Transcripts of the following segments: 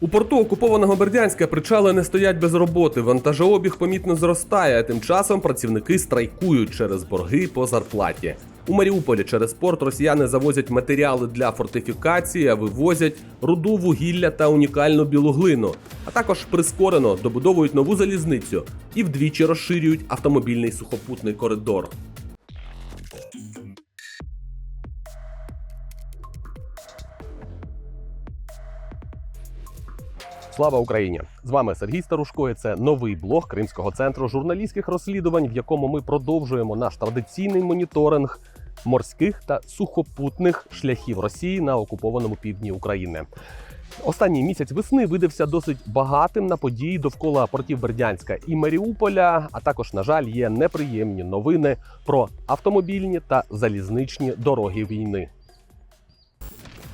У порту окупованого Бердянська причали не стоять без роботи. Вантажообіг помітно зростає. а Тим часом працівники страйкують через борги по зарплаті. У Маріуполі через порт росіяни завозять матеріали для фортифікації, а вивозять руду вугілля та унікальну білу глину. А також прискорено добудовують нову залізницю і вдвічі розширюють автомобільний сухопутний коридор. Слава Україні! З вами Сергій Старушко. і Це новий блог Кримського центру журналістських розслідувань, в якому ми продовжуємо наш традиційний моніторинг морських та сухопутних шляхів Росії на окупованому півдні України. Останній місяць весни видався досить багатим на події довкола портів Бердянська і Маріуполя. А також, на жаль, є неприємні новини про автомобільні та залізничні дороги війни.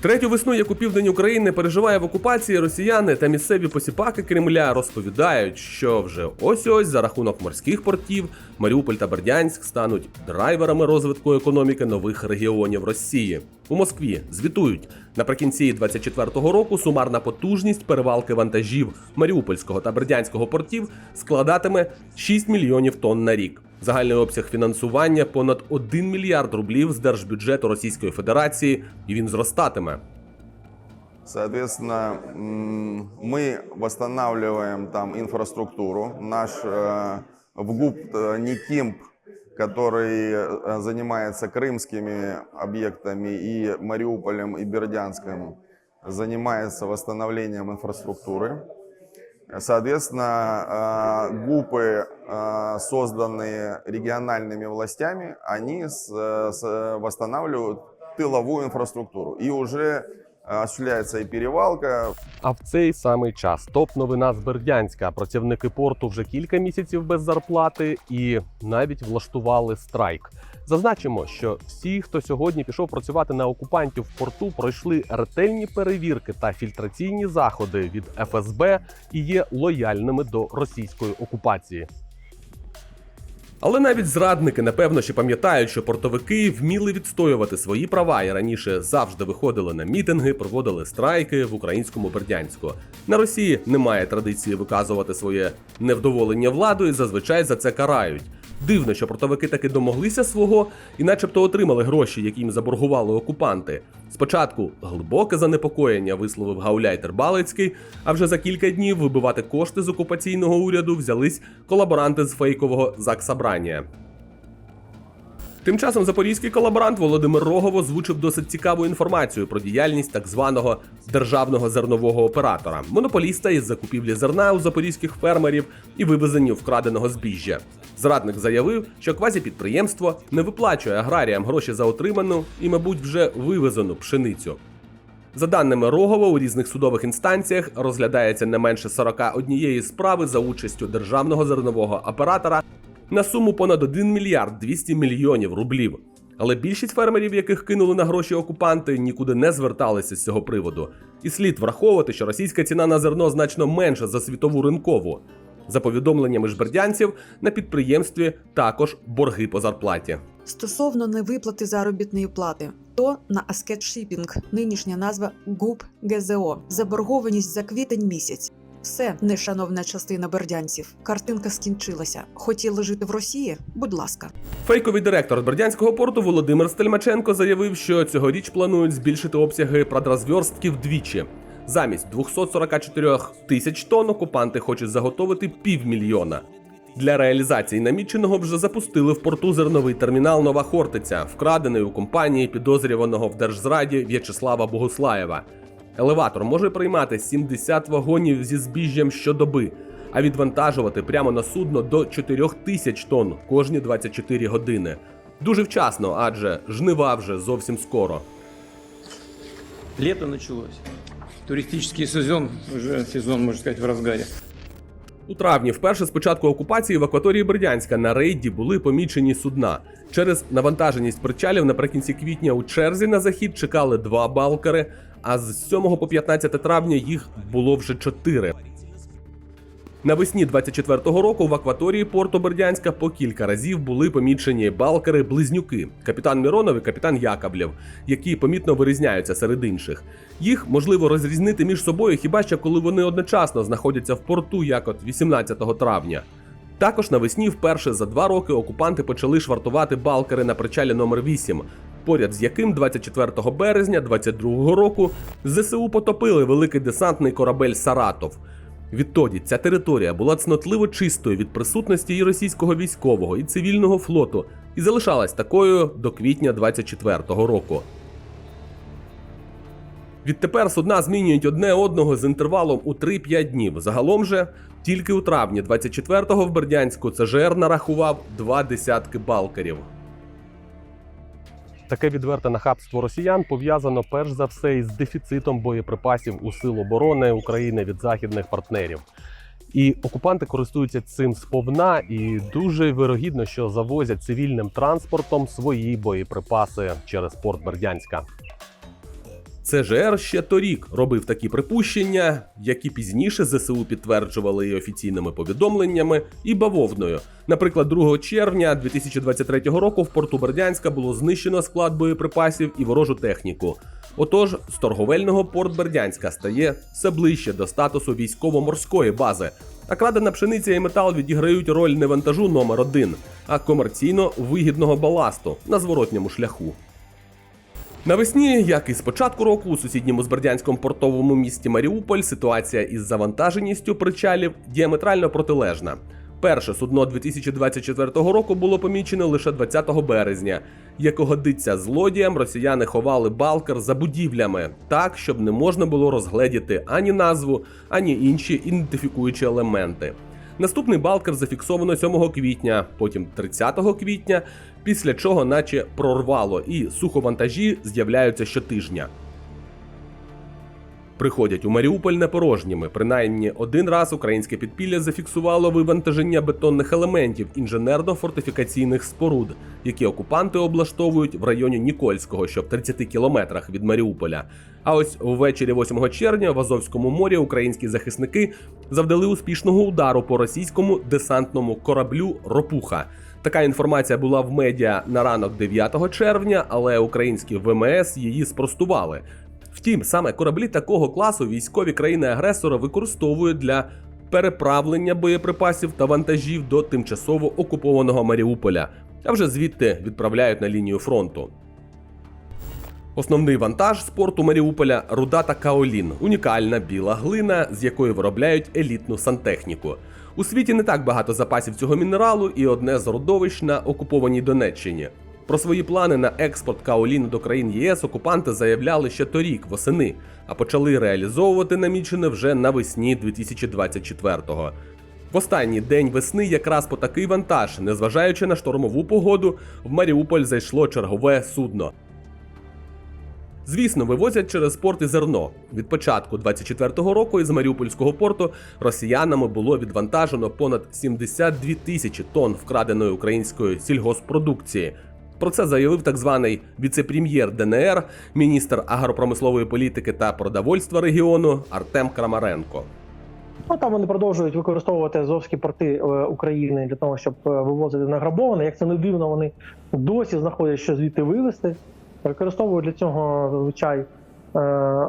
Третю весну, яку південь України переживає в окупації, росіяни та місцеві посіпаки Кремля розповідають, що вже ось ось за рахунок морських портів Маріуполь та Бердянськ стануть драйверами розвитку економіки нових регіонів Росії. У Москві звітують наприкінці 24-го року сумарна потужність перевалки вантажів Маріупольського та Бердянського портів складатиме 6 мільйонів тонн на рік. Загальний обсяг фінансування понад 1 мільярд рублів з держбюджету Російської Федерації, і він зростатиме. Соответственно, м, мы восстанавливаем там инфраструктуру. Наш э, ВГУП э, НИКИМП, который э, занимается крымскими объектами и Мариуполем и Бердянском, занимается восстановлением инфраструктуры. Соответственно, э, ГУПы, э, созданные региональными властями, они с- с- восстанавливают тыловую инфраструктуру. И уже э, осуществляется и перевалка, А в цей самий час топ новина з Бердянська. Працівники порту вже кілька місяців без зарплати і навіть влаштували страйк. Зазначимо, що всі, хто сьогодні пішов працювати на окупантів в порту, пройшли ретельні перевірки та фільтраційні заходи від ФСБ і є лояльними до російської окупації. Але навіть зрадники напевно ще пам'ятають, що портовики вміли відстоювати свої права і раніше завжди виходили на мітинги, проводили страйки в українському Бердянську. На Росії немає традиції виказувати своє невдоволення владою, і зазвичай за це карають. Дивно, що портовики таки домоглися свого і, начебто, отримали гроші, які їм заборгували окупанти. Спочатку глибоке занепокоєння висловив гауляйтер Балицький, а вже за кілька днів вибивати кошти з окупаційного уряду взялись колаборанти з фейкового Заксабрання. Тим часом запорізький колаборант Володимир Рогов озвучив досить цікаву інформацію про діяльність так званого державного зернового оператора, монополіста із закупівлі зерна у запорізьких фермерів і вивезенню вкраденого збіжжя. Зрадник заявив, що квазіпідприємство не виплачує аграріям гроші за отриману і, мабуть, вже вивезену пшеницю. За даними Рогова, у різних судових інстанціях розглядається не менше 41 справи за участю державного зернового оператора на суму понад 1 мільярд 200 мільйонів рублів. Але більшість фермерів, яких кинули на гроші окупанти, нікуди не зверталися з цього приводу. І слід враховувати, що російська ціна на зерно значно менша за світову ринкову. За повідомленнями ж бердянців, на підприємстві також борги по зарплаті. Стосовно невиплати заробітної плати, то на Аскет Шіпінг, нинішня назва ГУП ГЗО, заборгованість за квітень місяць. Все, нешановна частина бердянців. Картинка скінчилася. Хотіли жити в Росії? Будь ласка. Фейковий директор Бердянського порту Володимир Стельмаченко заявив, що цьогоріч планують збільшити обсяги продразверстки вдвічі. Замість 244 тисяч тонн окупанти хочуть заготовити півмільйона. Для реалізації наміченого вже запустили в порту зерновий термінал Нова Хортиця, вкрадений у компанії підозрюваного в держзраді В'ячеслава Богуслаєва. Елеватор може приймати 70 вагонів зі збіжжям щодоби, а відвантажувати прямо на судно до 4 тисяч тонн кожні 24 години. Дуже вчасно, адже жнива вже зовсім скоро. Лето началось. Туристический сезон, уже сезон, можно сказать, в разгаре. У травні, вперше з початку окупації в акваторії Бердянська на рейді були помічені судна. Через навантаженість причалів наприкінці квітня у черзі на захід чекали два балкери, а з 7 по 15 травня їх було вже чотири. Навесні 24-го року в акваторії порту Бердянська по кілька разів були помічені балкери-близнюки, капітан Міронов і капітан Яковлєв, які помітно вирізняються серед інших. Їх можливо розрізнити між собою хіба що коли вони одночасно знаходяться в порту, як от 18 травня. Також навесні вперше за два роки окупанти почали швартувати балкери на причалі номер 8 поряд з яким 24 березня 22 року ЗСУ потопили великий десантний корабель Саратов. Відтоді ця територія була цнотливо чистою від присутності і російського військового, і цивільного флоту, і залишалась такою до квітня 24-го року. Відтепер судна змінюють одне одного з інтервалом у 3-5 днів. Загалом же тільки у травні 24-го в Бердянську ЦЖР нарахував два десятки балкерів. Таке відверте нахабство росіян пов'язано перш за все із дефіцитом боєприпасів у сил оборони України від західних партнерів. І окупанти користуються цим сповна, і дуже вирогідно, що завозять цивільним транспортом свої боєприпаси через порт Бердянська. ЦЖР ще торік робив такі припущення, які пізніше ЗСУ підтверджували і офіційними повідомленнями, і бавовною. Наприклад, 2 червня 2023 року в порту Бердянська було знищено склад боєприпасів і ворожу техніку. Отож, з торговельного порт Бердянська стає все ближче до статусу військово-морської бази. А крадена пшениця і метал відіграють роль не вантажу номер один, а комерційно вигідного баласту на зворотньому шляху. Навесні, як і з початку року, у сусідньому з Бердянськом портовому місті Маріуполь ситуація із завантаженістю причалів діаметрально протилежна. Перше судно 2024 року було помічено лише 20 березня. Як годиться злодіям, росіяни ховали балкер за будівлями так, щоб не можна було розгледіти ані назву, ані інші ідентифікуючі елементи. Наступний балкер зафіксовано 7 квітня, потім 30 квітня, після чого наче прорвало, і суховантажі з'являються щотижня. Приходять у Маріуполь непорожніми. Принаймні один раз українське підпілля зафіксувало вивантаження бетонних елементів інженерно-фортифікаційних споруд, які окупанти облаштовують в районі Нікольського, що в 30 кілометрах від Маріуполя. А ось ввечері 8 червня в Азовському морі українські захисники завдали успішного удару по російському десантному кораблю Ропуха. Така інформація була в медіа на ранок 9 червня, але українські ВМС її спростували. Втім, саме кораблі такого класу військові країни-агресора використовують для переправлення боєприпасів та вантажів до тимчасово окупованого Маріуполя, а вже звідти відправляють на лінію фронту. Основний вантаж з порту Маріуполя руда та каолін унікальна біла глина, з якої виробляють елітну сантехніку. У світі не так багато запасів цього мінералу і одне з родовищ на окупованій Донеччині. Про свої плани на експорт каоліну до країн ЄС окупанти заявляли ще торік, восени, а почали реалізовувати намічене вже навесні 2024-го. В останній день весни, якраз по такий вантаж, незважаючи на штормову погоду, в Маріуполь зайшло чергове судно. Звісно, вивозять через порт і зерно. Від початку 24-го року із Маріупольського порту росіянами було відвантажено понад 72 тисячі тонн вкраденої української сільгоспродукції. Про це заявив так званий віце-прем'єр ДНР, міністр агропромислової політики та продовольства регіону Артем Крамаренко. Ну там вони продовжують використовувати азовські порти е, України для того, щоб е, вивозити награбоване. Як це не дивно, вони досі знаходять, що звідти вивезти. Використовують для цього зазвичай е,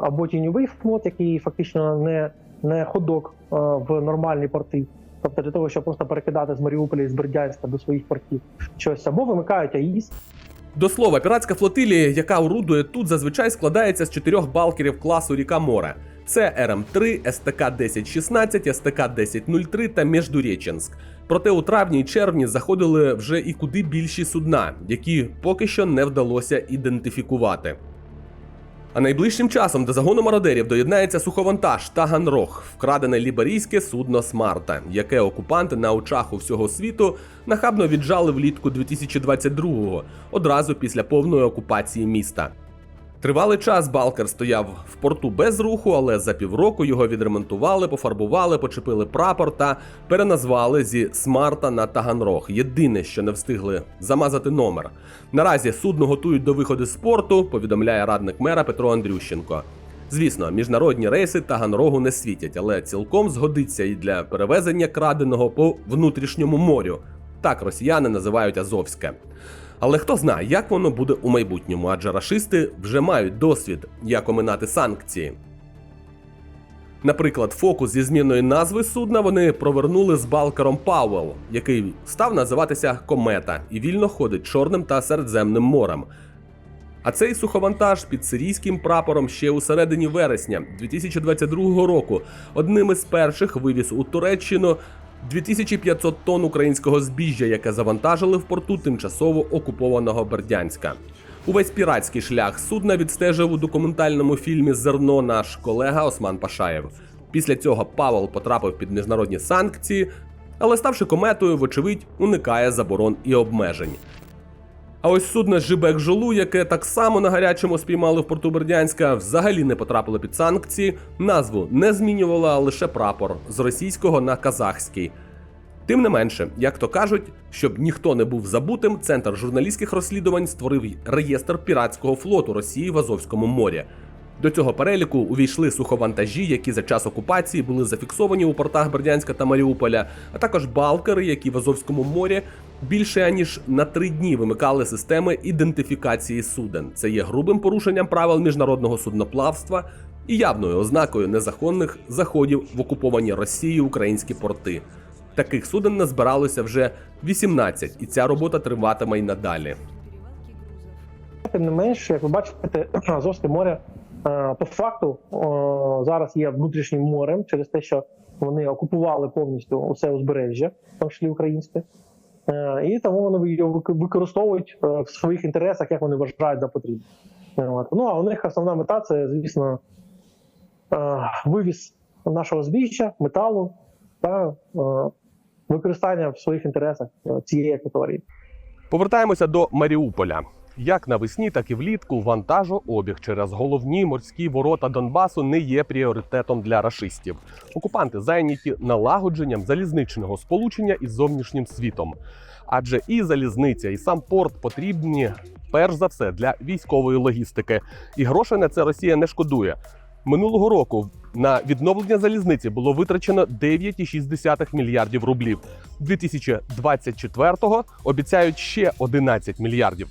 або тіньовий флот, який фактично не, не ходок в нормальні порти. Тобто для того, щоб просто перекидати з Маріуполя і з Бердянська до своїх портів щось, або вимикають АІС, До слова, піратська флотилія, яка орудує тут, зазвичай складається з чотирьох балкерів класу Ріка Море. Це РМ-3, СТК-1016, СТК-1003 та Междуреченськ. Проте у травні і червні заходили вже і куди більші судна, які поки що не вдалося ідентифікувати. А найближчим часом до загону мародерів доєднається суховантаж Таганрог, вкрадене ліберійське судно Смарта, яке окупанти на очах у всього світу нахабно віджали влітку 2022-го, одразу після повної окупації міста. Тривалий час Балкер стояв в порту без руху, але за півроку його відремонтували, пофарбували, почепили прапор та переназвали зі Смарта на Таганрог. Єдине, що не встигли замазати номер. Наразі судно готують до виходу з порту, повідомляє радник мера Петро Андрющенко. Звісно, міжнародні рейси Таганрогу не світять, але цілком згодиться і для перевезення краденого по внутрішньому морю. Так росіяни називають Азовське. Але хто знає, як воно буде у майбутньому, адже рашисти вже мають досвід, як оминати санкції. Наприклад, фокус зі зміною назви судна вони провернули з балкером Пауел, який став називатися Комета і вільно ходить Чорним та Середземним морем. А цей суховантаж під сирійським прапором ще у середині вересня 2022 року одним із перших вивіз у Туреччину 2500 тонн українського збіжжя, яке завантажили в порту тимчасово окупованого Бердянська. Увесь піратський шлях судна відстежив у документальному фільмі Зерно наш колега Осман Пашаєв. Після цього Павел потрапив під міжнародні санкції, але ставши кометою, вочевидь, уникає заборон і обмежень. А ось судно Жибек Жолу, яке так само на гарячому спіймали в порту Бердянська, взагалі не потрапило під санкції, назву не змінювало, а лише прапор з російського на казахський. Тим не менше, як то кажуть, щоб ніхто не був забутим, центр журналістських розслідувань створив реєстр піратського флоту Росії в Азовському морі. До цього переліку увійшли суховантажі, які за час окупації були зафіксовані у портах Бердянська та Маріуполя, а також балкери, які в Азовському морі більше аніж на три дні вимикали системи ідентифікації суден. Це є грубим порушенням правил міжнародного судноплавства і явною ознакою незаконних заходів в окуповані Росією українські порти. Таких суден назбиралося вже 18, і ця робота триватиме й надалі. Тим не менш, як ви бачите, Азовське море по факту зараз є внутрішнім морем через те, що вони окупували повністю усе узбережжя, в тому числі українське. Е, І тому вони його використовують е, в своїх інтересах, як вони вважають за потрібне. Ну а у них основна мета це, звісно, е, вивіз нашого збіжжя, металу та використання в своїх інтересах цієї акваторії. Повертаємося до Маріуполя. Як навесні, так і влітку вантажообіг через головні морські ворота Донбасу не є пріоритетом для рашистів. Окупанти зайняті налагодженням залізничного сполучення із зовнішнім світом. Адже і залізниця, і сам порт потрібні перш за все для військової логістики. І грошей на це Росія не шкодує. Минулого року на відновлення залізниці було витрачено 9,6 мільярдів рублів. 2024-го обіцяють ще 11 мільярдів.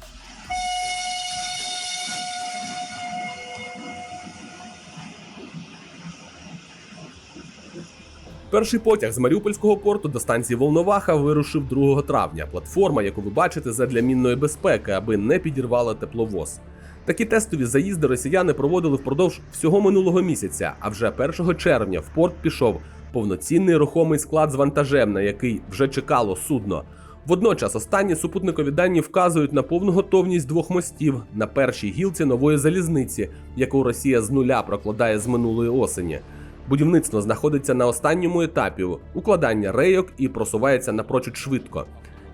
Перший потяг з Маріупольського порту до станції Волноваха вирушив 2 травня. Платформа, яку ви бачите, задля мінної безпеки, аби не підірвала тепловоз. Такі тестові заїзди росіяни проводили впродовж всього минулого місяця. А вже 1 червня в порт пішов повноцінний рухомий склад з вантажем, на який вже чекало судно. Водночас останні супутникові дані вказують на повну готовність двох мостів на першій гілці нової залізниці, яку Росія з нуля прокладає з минулої осені. Будівництво знаходиться на останньому етапі укладання рейок і просувається напрочуд швидко.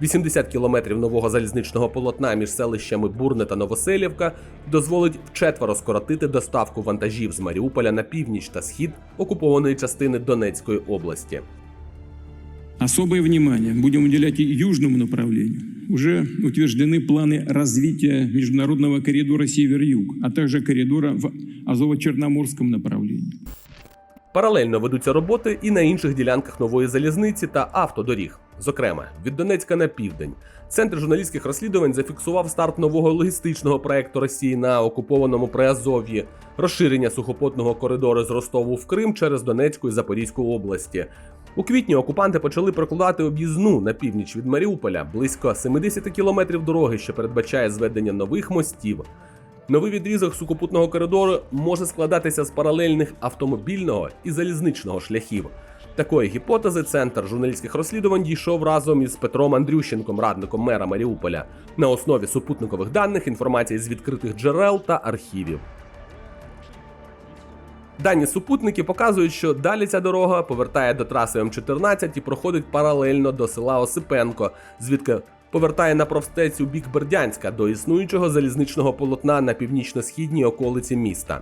80 кілометрів нового залізничного полотна між селищами Бурне та Новоселівка дозволить вчетверо скоротити доставку вантажів з Маріуполя на північ та схід окупованої частини Донецької області. Особое внимание будем уделять и южному направлению. Уже утверждены планы развития международного коридора север-юг, а также коридора в Азово-Черноморском направлении. Паралельно ведуться роботи і на інших ділянках нової залізниці та автодоріг. Зокрема, від Донецька на південь. Центр журналістських розслідувань зафіксував старт нового логістичного проекту Росії на окупованому Приазов'ї, розширення сухопутного коридору з Ростову в Крим через Донецьку і Запорізьку області. У квітні окупанти почали прокладати об'їзну на північ від Маріуполя близько 70 кілометрів дороги, що передбачає зведення нових мостів. Новий відрізок сухопутного коридору може складатися з паралельних автомобільного і залізничного шляхів. Такої гіпотези центр журналістських розслідувань дійшов разом із Петром Андрющенком, радником мера Маріуполя, на основі супутникових даних, інформації з відкритих джерел та архівів. Дані супутники показують, що далі ця дорога повертає до траси М14 і проходить паралельно до села Осипенко, звідки повертає на провстець у бік Бердянська до існуючого залізничного полотна на північно-східній околиці міста.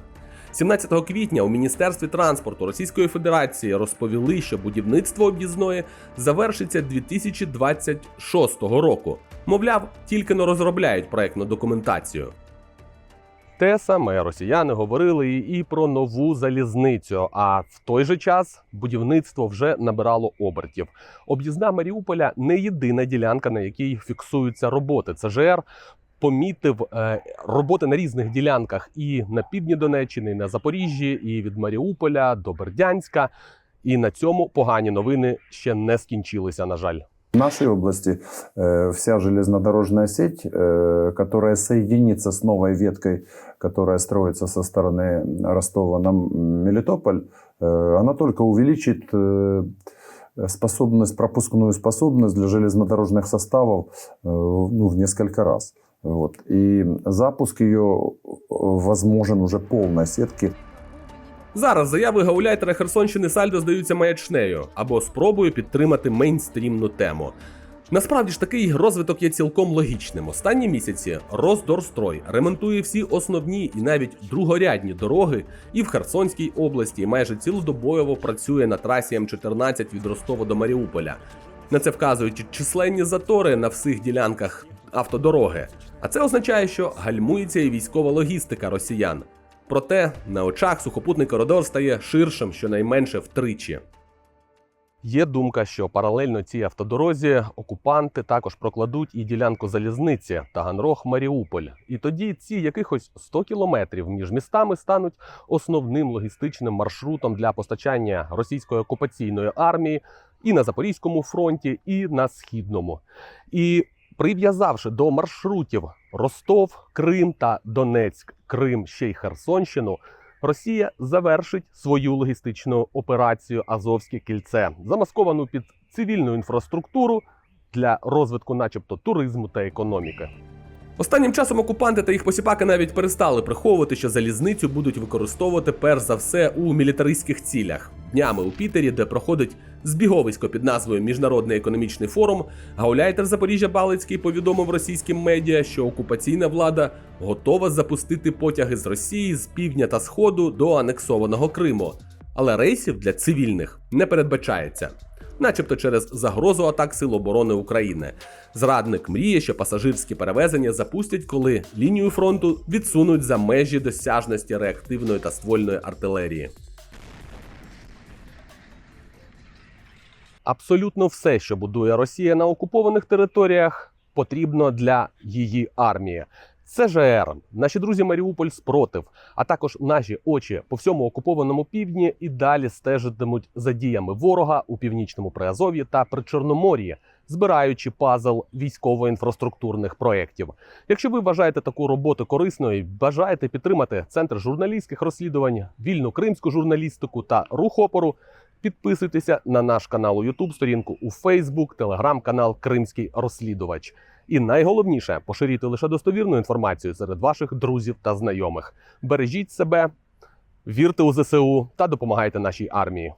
17 квітня у Міністерстві транспорту Російської Федерації розповіли, що будівництво об'їзної завершиться 2026 року. Мовляв, тільки но розробляють проектну документацію. Те саме росіяни говорили і про нову залізницю. А в той же час будівництво вже набирало обертів. Об'їзна Маріуполя не єдина ділянка, на якій фіксуються роботи. ЦЖР помітив е, роботи на різних ділянках і на півдні Донеччини, і на Запоріжжі, і від Маріуполя до Бердянська. І на цьому погані новини ще не скінчилися. На жаль. В нашей области э, вся железнодорожная сеть, э, которая соединится с новой веткой, которая строится со стороны Ростова на Мелитополь, э, она только увеличит э, способность, пропускную способность для железнодорожных составов э, ну, в несколько раз. Вот. И запуск ее возможен уже полной сетки Зараз заяви гауляйтера Херсонщини Сальдо здаються маячнею або спробою підтримати мейнстрімну тему. Насправді ж такий розвиток є цілком логічним. Останні місяці Росдорстрой ремонтує всі основні і навіть другорядні дороги і в Херсонській області майже цілодобоєво працює на трасі М14 від Ростова до Маріуполя. На це вказують численні затори на всіх ділянках автодороги. А це означає, що гальмується і військова логістика росіян. Проте на очах сухопутний коридор стає ширшим щонайменше втричі. Є думка, що паралельно цій автодорозі окупанти також прокладуть і ділянку залізниці Таганрог-Маріуполь. І тоді ці якихось 100 кілометрів між містами стануть основним логістичним маршрутом для постачання російської окупаційної армії і на Запорізькому фронті, і на східному. І прив'язавши до маршрутів Ростов, Крим та Донецьк, Крим ще й Херсонщину, Росія завершить свою логістичну операцію Азовське кільце, замасковану під цивільну інфраструктуру для розвитку, начебто, туризму та економіки. Останнім часом окупанти та їх посіпаки навіть перестали приховувати, що залізницю будуть використовувати перш за все у мілітаристських цілях. Днями у Пітері, де проходить збіговисько під назвою Міжнародний економічний форум, гауляйтер Запоріжжя Балицький повідомив російським медіа, що окупаційна влада готова запустити потяги з Росії з півдня та сходу до анексованого Криму. Але рейсів для цивільних не передбачається начебто через загрозу атак Сил оборони України. Зрадник мріє, що пасажирські перевезення запустять, коли лінію фронту відсунуть за межі досяжності реактивної та ствольної артилерії. Абсолютно все, що будує Росія на окупованих територіях, потрібно для її армії. ЦЖР, наші друзі Маріуполь спротив, а також наші очі по всьому окупованому півдні і далі стежитимуть за діями ворога у північному Приазов'ї та Причорномор'ї, збираючи пазл військово-інфраструктурних проєктів. Якщо ви вважаєте таку роботу корисною, бажаєте підтримати центр журналістських розслідувань, вільну кримську журналістику та рух опору. Підписуйтеся на наш канал у YouTube, сторінку у Facebook, телеграм-канал Кримський розслідувач. І найголовніше поширюйте лише достовірну інформацію серед ваших друзів та знайомих. Бережіть себе, вірте у ЗСУ та допомагайте нашій армії.